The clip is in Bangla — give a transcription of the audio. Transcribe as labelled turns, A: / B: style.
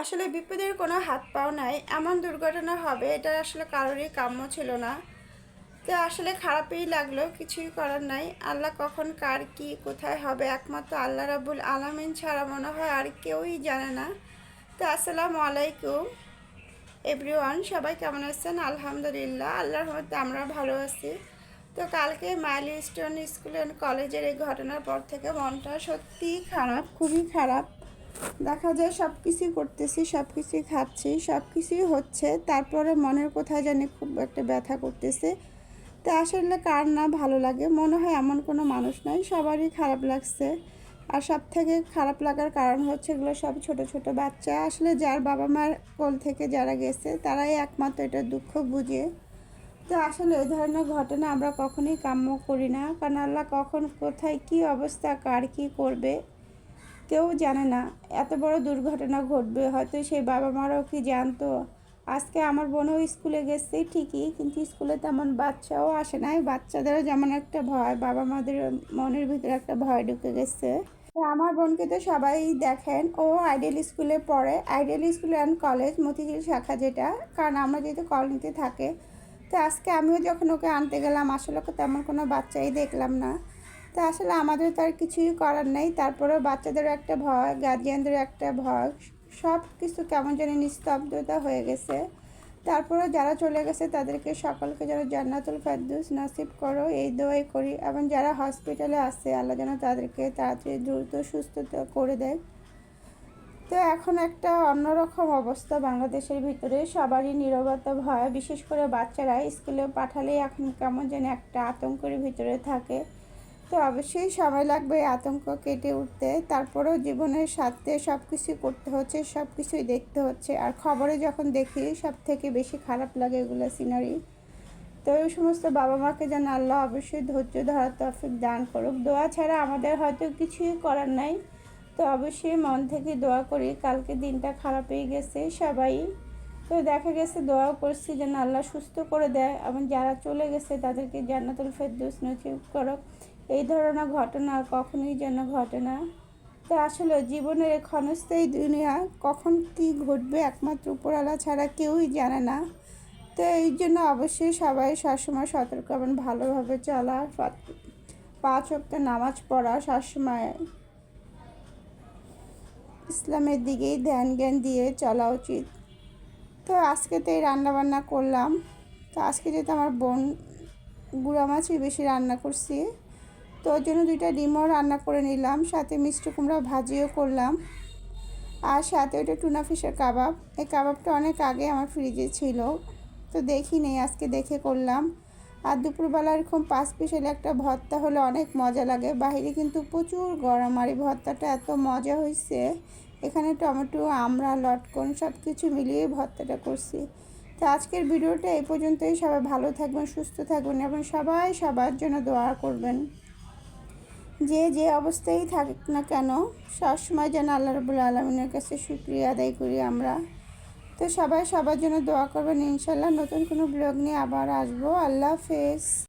A: আসলে বিপদের কোনো হাত পাও নাই। এমন দুর্ঘটনা হবে, এটা আসলে কারোরই কাম্য ছিল না। তো আসলে খারাপই লাগল, কিছুই করার নাই। আল্লাহ কখন কার কি, কোথায় হবে? একমাত্র আল্লাহ রাবুল আলামিন ছাড়া মনে হয় আর কেউই জানে না। তো আসসালামু আলাইকুম। এভরিওয়ান, সবাই কেমন আছেন? আলহামদুলিল্লাহ, আল্লাহর মধ্যে আমরা ভালো আছি। তো কালকে মাইলি স্টোন স্কুল অ্যান্ড কলেজের এই ঘটনার পর থেকে মনটা সত্যিই খারাপ, খুবই খারাপ। দেখা যায় সব কিছুই করতেছি সব কিছুই খাচ্ছি সব কিছুই হচ্ছে। তারপরে মনের কোথায় জানি খুব একটা ব্যথা করতেছে। তা আসলে কার না ভালো লাগে? মনে হয় এমন কোনো মানুষ নয় সবারই খারাপ লাগছে। আর সব থেকে খারাপ লাগার কারণ হচ্ছে এগুলো সব ছোট ছোট বাচ্চা। আসলে যার বাবা মার কোল থেকে যারা গেছে, তারাই একমাত্র এটা দুঃখ বুঝে। তো আসলে এই ধরনের ঘটনা আমরা কখনোই কাম্য করি না। কারণ আল্লাহ কখন, কোথায়, কি অবস্থা, কার কি করবে? কেউ জানে না। এত বড় দুর্ঘটনা ঘটবে, হয়তো সেই বাবা মারাও কি জানতো? আজকে আমার বোনও স্কুলে গেছে ঠিকই, কিন্তু স্কুলে তেমন বাচ্চাও আসে নাই। বাচ্চাদেরও যেমন একটা ভয় বাবা মাদের মনের ভিতরে একটা ভয় ঢুকে গেছে। আমার বোনকে তো সবাই দেখেন, ও আইডিয়াল স্কুলে পড়ে। Ideal school and college Motijheel শাখা যেটা, কারণ আমরা যেহেতু কলোনিতে থাকে। তো আজকে আমিও যখন ওকে আনতে গেলাম, আসলে ওকে তেমন কোনো বাচ্চাই দেখলাম না। তো আসলে আমাদের তো আর কিছুই করার নেই। তারপরেও বাচ্চাদেরও একটা ভয় গার্জিয়ানদেরও একটা ভয়। সব কিছু কেমন জানি নিস্তব্ধতা হয়ে গেছে। তারপরেও যারা চলে গেছে, তাদেরকে সকলকে যেন জান্নাতুল ফেরদৌস নসিব করো, এই দোয়াই করি। এবং যারা হসপিটালে আছে, আল্লাহ যেন তাদেরকে তাড়াতাড়ি দ্রুত সুস্থতা করে দেয়। তো এখন একটা অন্যরকম অবস্থা বাংলাদেশের ভিতরে। সবারই নিরবতা, ভয়। বিশেষ করে বাচ্চারা স্কুলে পাঠালেই এখন কেমন যেন একটা আতঙ্কের ভিতরে থাকে। তো অবশ্যই সময় লাগবে আতঙ্ক কেটে উঠতে। তারপরেও জীবনের সাথে সব কিছুই করতে হচ্ছে সব কিছুই দেখতে হচ্ছে। আর খবরে যখন দেখি সব থেকে বেশি খারাপ লাগে এগুলো সিনারি তো এই সমস্ত বাবা মাকে যেন আল্লাহ অবশ্যই ধৈর্য ধরার তফিক দান করুক। দোয়া ছাড়া আমাদের হয়তো কিছুই করার নাই। তো অবশ্যই মন থেকে দোয়া করি, কালকে দিনটা খারাপ হয়ে গেছে সবাই। তো দেখা গেছে দোয়াও করছি যেন আল্লাহ সুস্থ করে দেয়। এবং যারা চলে গেছে তাদেরকে জান্নাতুল ফেরদৌস নসিব করো এই ধরনের ঘটনা কখনোই যেন ঘটে না। তো আসলে জীবনের ক্ষণস্থায়ী দুনিয়া কখন কি ঘটবে একমাত্র উপরওয়ালা ছাড়া কেউই জানে না। তো এই জন্য অবশ্যই সবাই সবসময় সতর্ক এবং ভালোভাবে চলা, পাঁচ অক্ট নামাজ পড়া, সবসময় ইসলামের দিকেই ধ্যান জ্ঞান দিয়ে চলা উচিত। তো আজকে তো এই রান্নাবান্না করলাম। তো আজকে যেহেতু আমার বোন গুঁড়া মাছই বেশি রান্না করছি তো ওর জন্য দুইটা ডিমও রান্না করে নিলাম, সাথে মিষ্টি কুমড়া ভাজিও করলাম, আর সাথে ওইটা টুনা ফিশের কাবাব। এই কাবাবটা অনেক আগে আমার ফ্রিজে ছিল, তো দেখি নেই, আজকে দেখে করলাম। আর দুপুরবেলা এরকম পাঁচ পিসের একটা ভর্তা হলে অনেক মজা লাগে, বাইরে কিন্তু প্রচুর গরম, আর এই ভর্তাটা এত মজা হয়েছে এখানে টমেটো আমরা লটকন সব কিছু মিলিয়ে ভর্তাটা করছি। তো আজকের ভিডিওটা এই পর্যন্তই, সবাই ভালো থাকবেন, সুস্থ থাকবেন, এবং সবাই সবার জন্য দোয়া করবেন। যে যে অবস্থায় থাকুক না কেন, সবসময় যেন আল্লাহ রবুল আলমিনের কাছে সুক্রিয়া আদায় করি আমরা। তো সবাই সবার জন্য দোয়া করবেন। ইনশাল্লাহ নতুন কোনো ব্লগ নিয়ে আবার আসব। আল্লাহ হাফেজ।